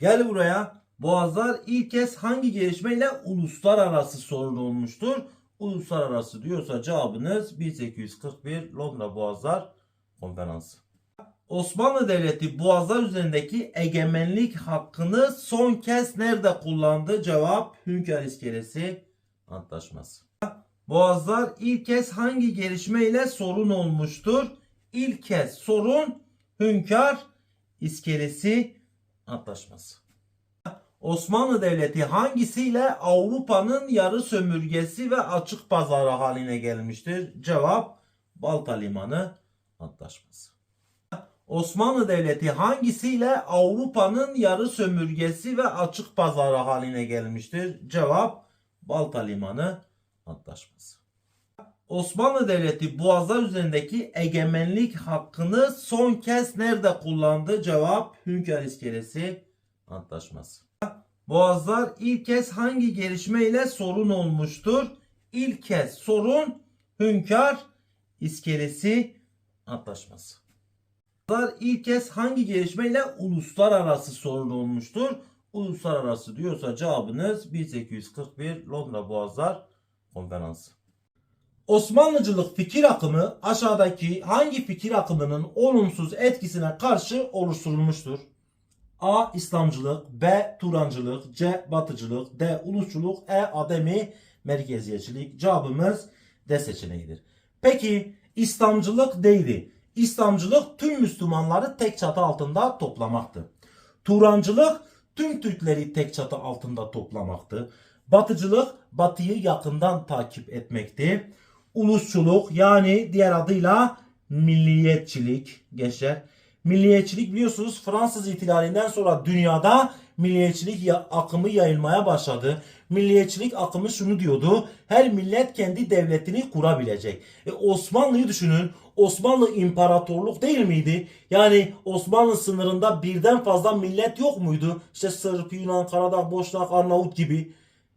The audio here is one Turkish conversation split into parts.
Gel buraya. Boğazlar ilk kez hangi gelişmeyle uluslararası sorun olmuştur? Uluslararası diyorsa cevabınız 1841 Londra Boğazlar Konferansı. Osmanlı Devleti Boğazlar üzerindeki egemenlik hakkını son kez nerede kullandı? Cevap Hünkar İskelesi Antlaşması. Boğazlar ilk kez hangi gelişmeyle sorun olmuştur? İlk kez sorun Hünkar İskelesi Antlaşması. Osmanlı Devleti hangisiyle Avrupa'nın yarı sömürgesi ve açık pazarı haline gelmiştir? Cevap Balta Limanı Antlaşması. Osmanlı Devleti hangisiyle Avrupa'nın yarı sömürgesi ve açık pazarı haline gelmiştir? Cevap Balta Limanı Antlaşması. Osmanlı Devleti Boğazlar üzerindeki egemenlik hakkını son kez nerede kullandı? Cevap Hünkar İskelesi Antlaşması. Boğazlar ilk kez hangi gelişmeyle sorun olmuştur? İlk kez sorun Hünkar İskelesi Antlaşması. Boğazlar ilk kez hangi gelişmeyle uluslararası sorun olmuştur? Uluslararası diyorsa cevabınız 1841 Londra Boğazlar Konferansı. Osmanlıcılık fikir akımı aşağıdaki hangi fikir akımının olumsuz etkisine karşı oluşturulmuştur? A. İslamcılık B. Turancılık C. Batıcılık D. Ulusçuluk E. Ademi merkeziyetçilik Cevabımız D seçeneğidir. Peki İslamcılık neydi? İslamcılık tüm Müslümanları tek çatı altında toplamaktı. Turancılık tüm Türkleri tek çatı altında toplamaktı. Batıcılık batıyı yakından takip etmekti. Ulusçuluk yani diğer adıyla milliyetçilik gençler. Milliyetçilik biliyorsunuz Fransız ihtilalinden sonra dünyada milliyetçilik akımı yayılmaya başladı. Milliyetçilik akımı şunu diyordu. Her millet kendi devletini kurabilecek. E, Osmanlı'yı düşünün. Osmanlı imparatorluk değil miydi? Yani Osmanlı sınırında birden fazla millet yok muydu? İşte Sırp, Yunan, Karadağ, Boşnak, Arnavut gibi.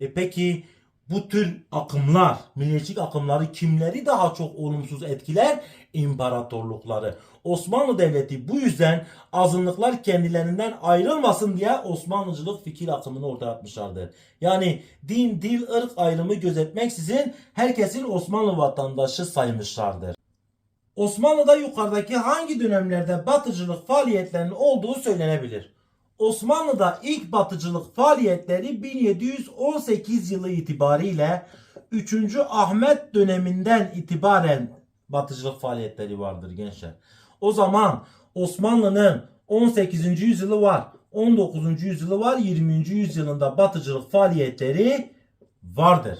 E peki bu tür akımlar, milliyetçilik akımları kimleri daha çok olumsuz etkiler? İmparatorlukları. Osmanlı Devleti bu yüzden azınlıklar kendilerinden ayrılmasın diye Osmanlıcılık fikir akımını ortaya atmışlardır. Yani din, dil, ırk ayrımı gözetmeksizin herkesin Osmanlı vatandaşı saymışlardır. Osmanlı'da yukarıdaki hangi dönemlerde batıcılık faaliyetlerinin olduğu söylenebilir? Osmanlı'da ilk batıcılık faaliyetleri 1718 yılı itibariyle 3. Ahmet döneminden itibaren batıcılık faaliyetleri vardır gençler. O zaman Osmanlı'nın 18. yüzyılı var, 19. yüzyılı var, 20. yüzyılında batıcılık faaliyetleri vardır.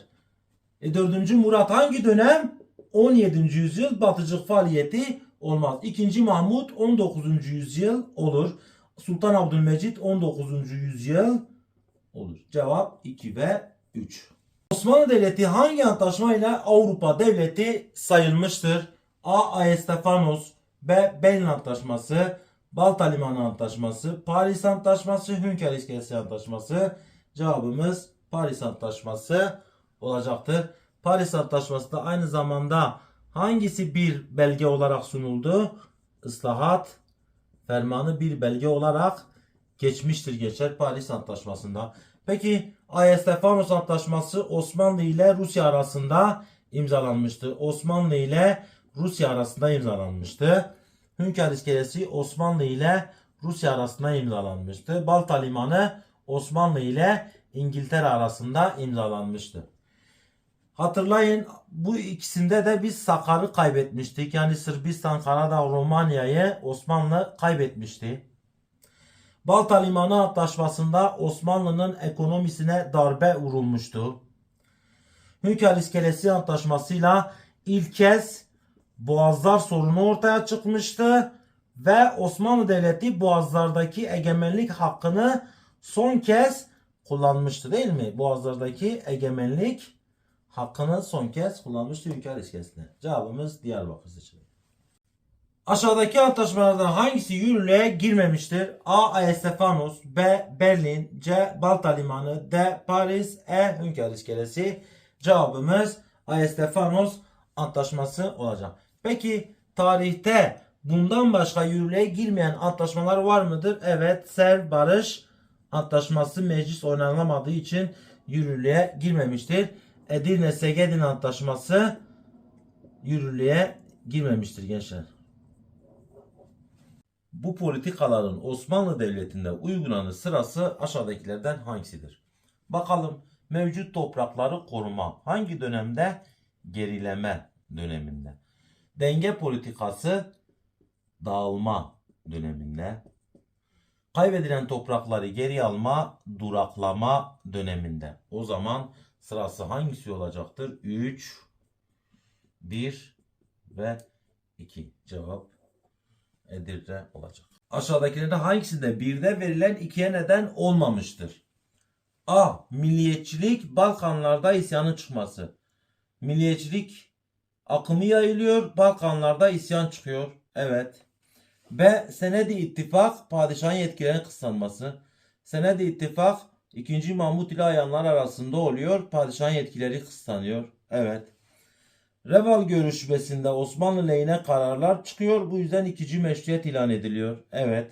E 4. Murat hangi dönem? 17. yüzyıl batıcılık faaliyeti olmaz. 2. Mahmut 19. yüzyıl olur. Sultan Abdülmecit 19. yüzyıl olur. Cevap 2 ve 3. Osmanlı Devleti hangi antlaşmayla Avrupa Devleti sayılmıştır? A. Ayestefanos B. Berlin Antlaşması Balta Limanı Antlaşması Paris Antlaşması Hünkar İskelesi Antlaşması Cevabımız Paris Antlaşması olacaktır. Paris Antlaşması da aynı zamanda hangisi bir belge olarak sunuldu? Islahat fermanı bir belge olarak geçmiştir geçer Paris Antlaşması'nda. Peki Ayestefanos Antlaşması Osmanlı ile Rusya arasında imzalanmıştı. Osmanlı ile Rusya arasında imzalanmıştı. Hünkar İskelesi Osmanlı ile Rusya arasında imzalanmıştı. Balta Limanı Osmanlı ile İngiltere arasında imzalanmıştı. Hatırlayın bu ikisinde de biz Sakar'ı kaybetmiştik. Yani Sırbistan, Karadağ, Romanya'yı Osmanlı kaybetmişti. Balta Limanı Antlaşması'nda Osmanlı'nın ekonomisine darbe vurulmuştu. Hünkar İskelesi Antlaşması'yla ilk kez Boğazlar sorunu ortaya çıkmıştı ve Osmanlı Devleti Boğazlardaki egemenlik hakkını son kez kullanmıştı değil mi? Boğazlardaki egemenlik hakkını son kez kullanmıştı Hünkar İskelesi'ne. Cevabımız Diyarbakır seçeneği. Aşağıdaki antlaşmalardan hangisi yürürlüğe girmemiştir? A. Ayestefanos B. Berlin C. Balta Limanı D. Paris E. Hünkar İskelesi Cevabımız Ayestefanos antlaşması olacak. Peki tarihte bundan başka yürürlüğe girmeyen antlaşmalar var mıdır? Evet. Serv Barış Antlaşması meclis oynanamadığı için yürürlüğe girmemiştir. Edirne Segedin Antlaşması yürürlüğe girmemiştir gençler. Bu politikaların Osmanlı Devleti'nde uygulanır sırası aşağıdakilerden hangisidir? Bakalım mevcut toprakları koruma hangi dönemde? Gerileme döneminde. Denge politikası dağılma döneminde. Kaybedilen toprakları geri alma, duraklama döneminde. O zaman sırası hangisi olacaktır? 3, 1 ve 2. Cevap Edirne olacak. Aşağıdakilerden hangisinde birde verilen ikiye neden olmamıştır? A. Milliyetçilik Balkanlarda isyanın çıkması. Milliyetçilik akımı yayılıyor. Balkanlarda isyan çıkıyor. Evet. B. Senedi ittifak padişahın yetkilerinin kısıtlanması. Senedi ittifak 2. Mahmut ile ayanlar arasında oluyor. Padişahın yetkileri kısıtlanıyor. Evet. Reval görüşmesinde Osmanlı lehine kararlar çıkıyor. Bu yüzden ikinci meşruiyet ilan ediliyor. Evet.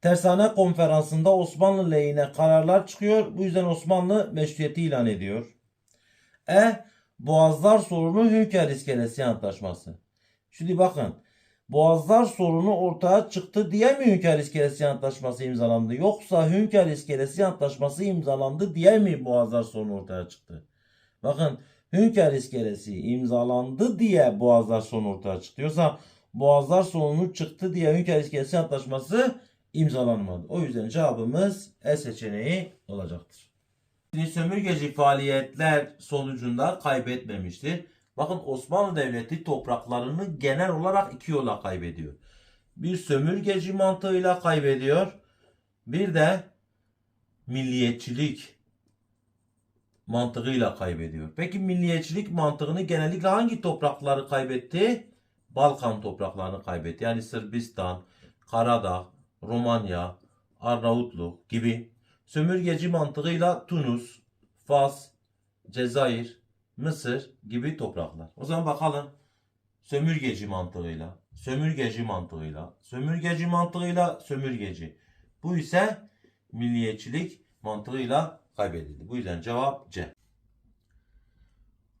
Tersane konferansında Osmanlı lehine kararlar çıkıyor. Bu yüzden Osmanlı meşruiyeti ilan ediyor. E. Boğazlar sorunu Hünkar İskelesi Antlaşması. Şimdi bakın. Boğazlar sorunu ortaya çıktı diye mi Hünkar İskelesi Antlaşması imzalandı? Yoksa Hünkar İskelesi Antlaşması imzalandı diye mi Boğazlar sorunu ortaya çıktı? Bakın Hünkar İskelesi imzalandı diye Boğazlar sorunu ortaya çıktı. Yoksa Boğazlar sorunu çıktı diye Hünkar İskelesi Antlaşması imzalanmadı. O yüzden cevabımız E seçeneği olacaktır. Sömürgeci faaliyetler sonucunda kaybetmemiştir. Bakın Osmanlı Devleti topraklarını genel olarak iki yola kaybediyor. Bir sömürgeci mantığıyla kaybediyor. Bir de milliyetçilik mantığıyla kaybediyor. Peki milliyetçilik mantığını genellikle hangi toprakları kaybetti? Balkan topraklarını kaybetti. Yani Sırbistan, Karadağ, Romanya, Arnavutluk gibi. Sömürgeci mantığıyla Tunus, Fas, Cezayir, Mısır gibi topraklar. O zaman bakalım sömürgeci mantığıyla, sömürgeci mantığıyla, sömürgeci mantığıyla sömürgeci. Bu ise milliyetçilik mantığıyla kaybedildi. Bu yüzden cevap C.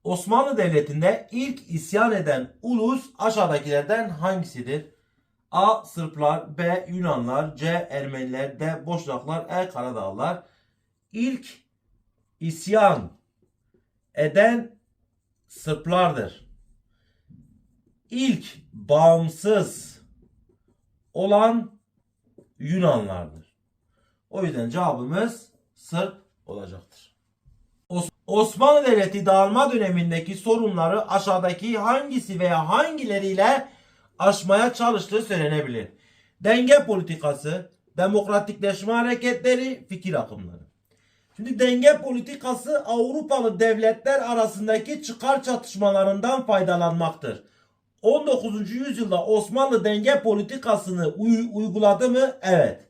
Osmanlı Devleti'nde ilk isyan eden ulus aşağıdakilerden hangisidir? A. Sırplar B. Yunanlar C. Ermeniler D. Boşnaklar E. Karadağlılar İlk isyan eden Sırplardır. İlk bağımsız olan Yunanlardır. O yüzden cevabımız Sırp olacaktır. Os- Osmanlı Devleti dağılma dönemindeki sorunları aşağıdaki hangisi veya hangileriyle aşmaya çalıştığı söylenebilir. Denge politikası, demokratikleşme hareketleri, fikir akımları. Şimdi denge politikası Avrupalı devletler arasındaki çıkar çatışmalarından faydalanmaktır. 19. yüzyılda Osmanlı denge politikasını uy- uyguladı mı? Evet.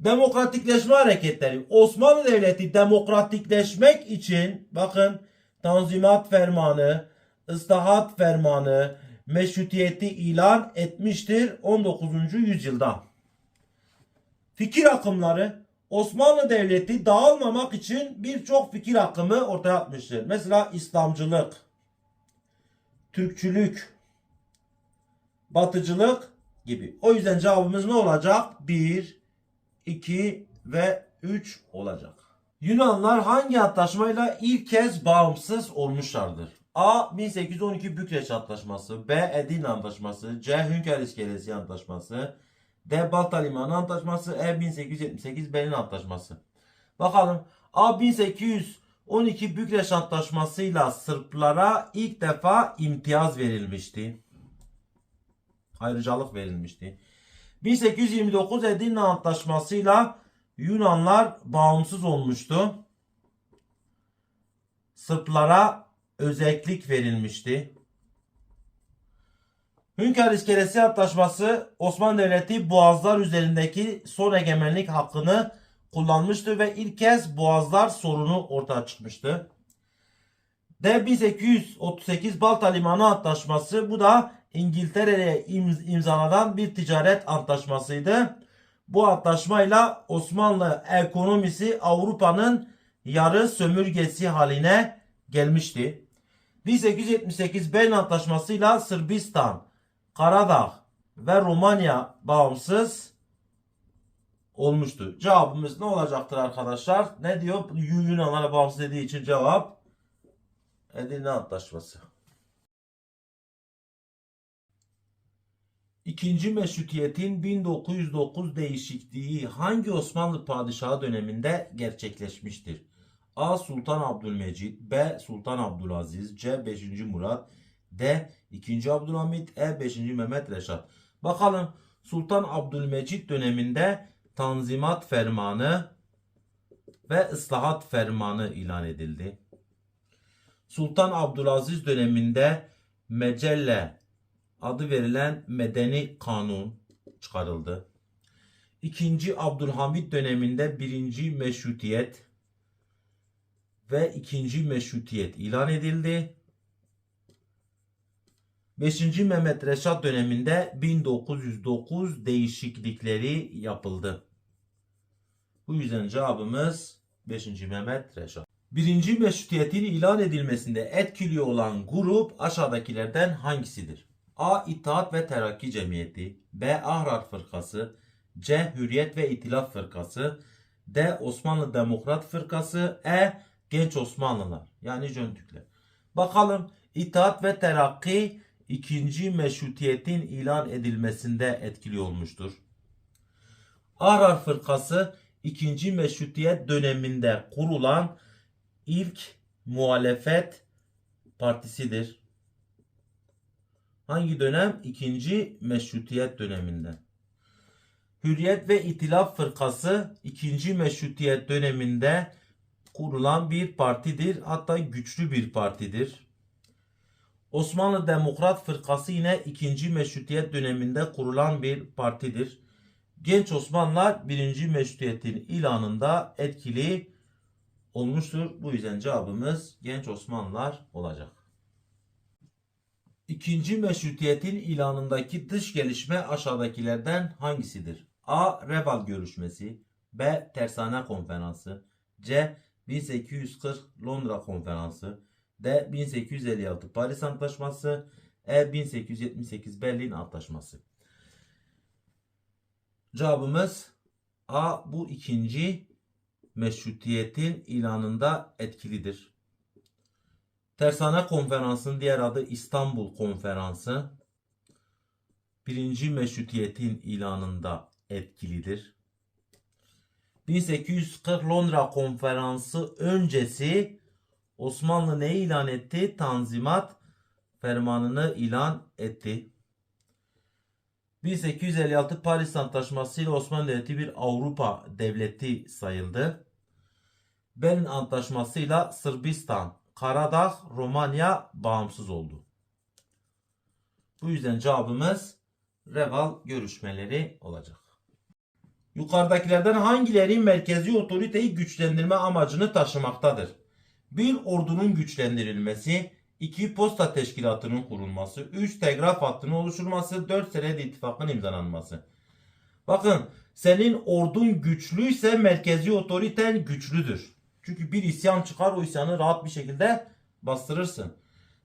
Demokratikleşme hareketleri. Osmanlı Devleti demokratikleşmek için bakın Tanzimat Fermanı, ıslahat Fermanı, meşrutiyeti ilan etmiştir 19. yüzyılda. Fikir akımları Osmanlı Devleti dağılmamak için birçok fikir akımı ortaya atmıştır. Mesela İslamcılık, Türkçülük, Batıcılık gibi. O yüzden cevabımız ne olacak? 1, 2 ve 3 olacak. Yunanlar hangi antlaşmayla ilk kez bağımsız olmuşlardır? A. 1812 Bükreş Antlaşması B. Edirne Antlaşması C. Hünkar İskelesi Antlaşması D. Balta Limanı Antlaşması E. 1878 Berlin Antlaşması Bakalım A. 1812 Bükreş Antlaşması'yla Sırplara ilk defa imtiyaz verilmişti. Ayrıcalık verilmişti. 1829 Edirne Antlaşması'yla Yunanlar bağımsız olmuştu. Sırplara özellik verilmişti. Hünkar İskelesi Antlaşması Osmanlı Devleti boğazlar üzerindeki son egemenlik hakkını kullanmıştı ve ilk kez boğazlar sorunu ortaya çıkmıştı. D 1838 Balta Limanı Antlaşması bu da İngiltere'ye imz- imzalanan bir ticaret antlaşmasıydı. Bu antlaşmayla Osmanlı ekonomisi Avrupa'nın yarı sömürgesi haline gelmişti. 1878 Berlin Antlaşması'yla Sırbistan, Karadağ ve Romanya bağımsız olmuştu. Cevabımız ne olacaktır arkadaşlar? Ne diyor? Yunanlara bağımsız dediği için cevap Edirne Antlaşması. İkinci meşrutiyetin 1909 değişikliği hangi Osmanlı padişahı döneminde gerçekleşmiştir? A. Sultan Abdülmecid B. Sultan Abdülaziz C. 5. Murat D. 2. Abdülhamit E. 5. Mehmet Reşat Bakalım Sultan Abdülmecid döneminde Tanzimat Fermanı ve Islahat Fermanı ilan edildi. Sultan Abdülaziz döneminde Mecelle adı verilen Medeni Kanun çıkarıldı. İkinci Abdülhamit döneminde birinci meşrutiyet ve ikinci meşrutiyet ilan edildi. 5. Mehmet Reşat döneminde 1909 değişiklikleri yapıldı. Bu yüzden cevabımız 5. Mehmet Reşat. Birinci meşrutiyetin ilan edilmesinde etkili olan grup aşağıdakilerden hangisidir? A. İttihat ve Terakki Cemiyeti B. Ahrar Fırkası C. Hürriyet ve İtilaf Fırkası D. Osmanlı Demokrat Fırkası E. Genç Osmanlılar yani Jön-Türkler. Bakalım İttihat ve Terakki ikinci meşrutiyetin ilan edilmesinde etkili olmuştur. Ahrar Fırkası ikinci meşrutiyet döneminde kurulan ilk muhalefet partisidir. Hangi dönem? İkinci meşrutiyet döneminde. Hürriyet ve İtilaf Fırkası ikinci meşrutiyet döneminde kurulan bir partidir. Hatta güçlü bir partidir. Osmanlı Demokrat Fırkası yine ikinci meşrutiyet döneminde kurulan bir partidir. Genç Osmanlılar birinci meşrutiyetin ilanında etkili olmuştur. Bu yüzden cevabımız Genç Osmanlılar olacak. İkinci meşrutiyetin ilanındaki dış gelişme aşağıdakilerden hangisidir? A. Reval görüşmesi B. Tersane konferansı C. 1840 Londra konferansı D. 1856 Paris Antlaşması E. 1878 Berlin Antlaşması Cevabımız A. Bu ikinci meşrutiyetin ilanında etkilidir. Tersane Konferansı'nın diğer adı İstanbul Konferansı. Birinci meşrutiyetin ilanında etkilidir. 1840 Londra Konferansı öncesi Osmanlı ne ilan etti? Tanzimat fermanını ilan etti. 1856 Paris Antlaşması ile Osmanlı Devleti bir Avrupa devleti sayıldı. Berlin Antlaşması ile Sırbistan, Karadağ, Romanya bağımsız oldu. Bu yüzden cevabımız Reval görüşmeleri olacak. Yukarıdakilerden hangileri merkezi otoriteyi güçlendirme amacını taşımaktadır? 1. Ordunun güçlendirilmesi 2. Posta teşkilatının kurulması 3. Telgraf hattının oluşturulması 4. Sened ittifakın imzalanması Bakın senin ordun güçlüyse merkezi otoriten güçlüdür. Çünkü bir isyan çıkar o isyanı rahat bir şekilde bastırırsın.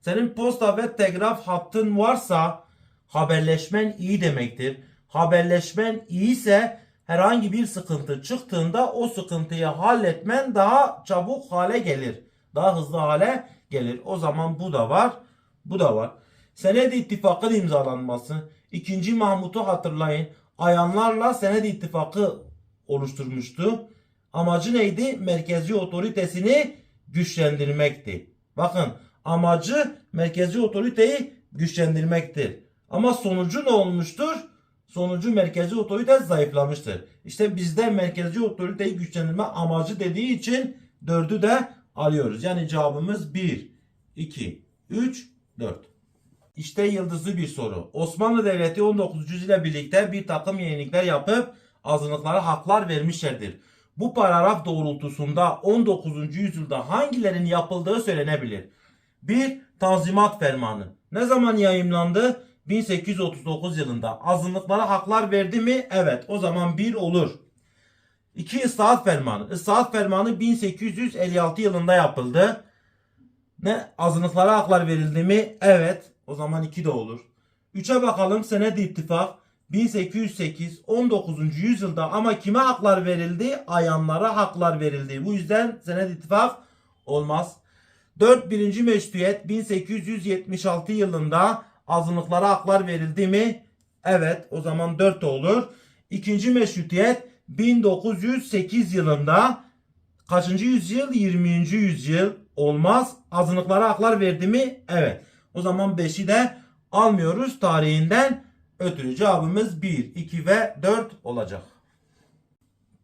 Senin posta ve telgraf hattın varsa haberleşmen iyi demektir. Haberleşmen iyiyse herhangi bir sıkıntı çıktığında o sıkıntıyı halletmen daha çabuk hale gelir. Daha hızlı hale gelir. O zaman bu da var. Bu da var. Senedi ittifakın imzalanması. 2. Mahmut'u hatırlayın. Ayanlarla senedi ittifakı oluşturmuştu. Amacı neydi? Merkezi otoritesini güçlendirmekti. Bakın amacı merkezi otoriteyi güçlendirmektir. Ama sonucu ne olmuştur? Sonucu merkezi otorite zayıflamıştır. İşte bizde merkezi otoriteyi güçlendirme amacı dediği için dördü de alıyoruz. Yani cevabımız 1, 2, 3, 4. İşte yıldızlı bir soru. Osmanlı Devleti 19. yüzyılda birlikte bir takım yenilikler yapıp azınlıklara haklar vermişlerdir. Bu paragraf doğrultusunda 19. yüzyılda hangilerinin yapıldığı söylenebilir? 1. Tanzimat Fermanı. Ne zaman yayımlandı? 1839 yılında azınlıklara haklar verdi mi? Evet. O zaman 1 olur. 2 ıslahat fermanı. Islahat fermanı 1856 yılında yapıldı. Ne? Azınlıklara haklar verildi mi? Evet. O zaman 2 de olur. 3'e bakalım. Senedi ittifak 1808 19. yüzyılda ama kime haklar verildi? Ayanlara haklar verildi. Bu yüzden senedi ittifak olmaz. 4. Birinci meşruiyet 1876 yılında azınlıklara haklar verildi mi? Evet. O zaman 4 de olur. İkinci meşrutiyet 1908 yılında kaçıncı yüzyıl? 20. yüzyıl olmaz. Azınlıklara haklar verdi mi? Evet. O zaman 5'i de almıyoruz tarihinden ötürü. Cevabımız 1, 2 ve 4 olacak.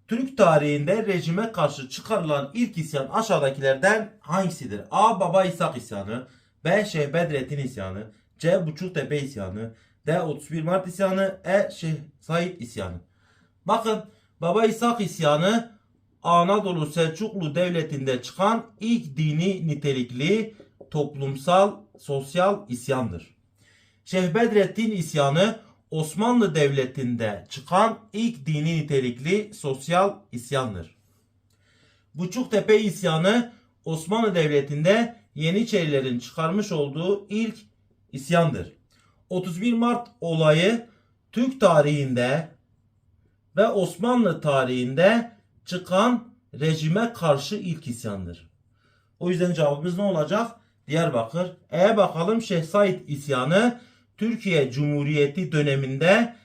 Türk tarihinde rejime karşı çıkarılan ilk isyan aşağıdakilerden hangisidir? A. Baba İshak isyanı B. Şeyh Bedrettin isyanı C. Buçuktepe isyanı D. 31 Mart isyanı E. Şeyh Said isyanı Bakın Baba İshak isyanı Anadolu Selçuklu Devleti'nde çıkan ilk dini nitelikli toplumsal sosyal isyandır. Şeyh Bedrettin isyanı Osmanlı Devleti'nde çıkan ilk dini nitelikli sosyal isyandır. Buçuktepe isyanı Osmanlı Devleti'nde Yeniçerilerin çıkarmış olduğu ilk isyandır. 31 Mart olayı Türk tarihinde ve Osmanlı tarihinde çıkan rejime karşı ilk isyandır. O yüzden cevabımız ne olacak? Diyarbakır. E bakalım Şeyh Said isyanı Türkiye Cumhuriyeti döneminde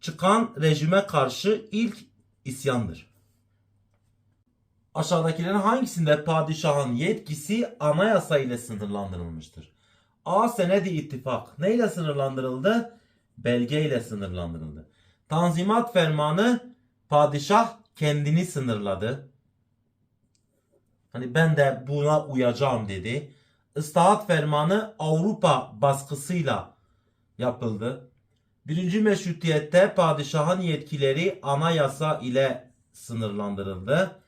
çıkan rejime karşı ilk isyandır. Aşağıdakilerin hangisinde padişahın yetkisi anayasa ile sınırlandırılmıştır? A. Senedi ittifak. Neyle sınırlandırıldı? Belge ile sınırlandırıldı. Tanzimat fermanı padişah kendini sınırladı. Hani ben de buna uyacağım dedi. Islahat fermanı Avrupa baskısıyla yapıldı. Birinci meşrutiyette padişahın yetkileri anayasa ile sınırlandırıldı.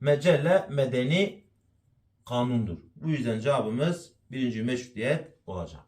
Mecelle medeni kanundur. Bu yüzden cevabımız birinci meşrutiyet olacak.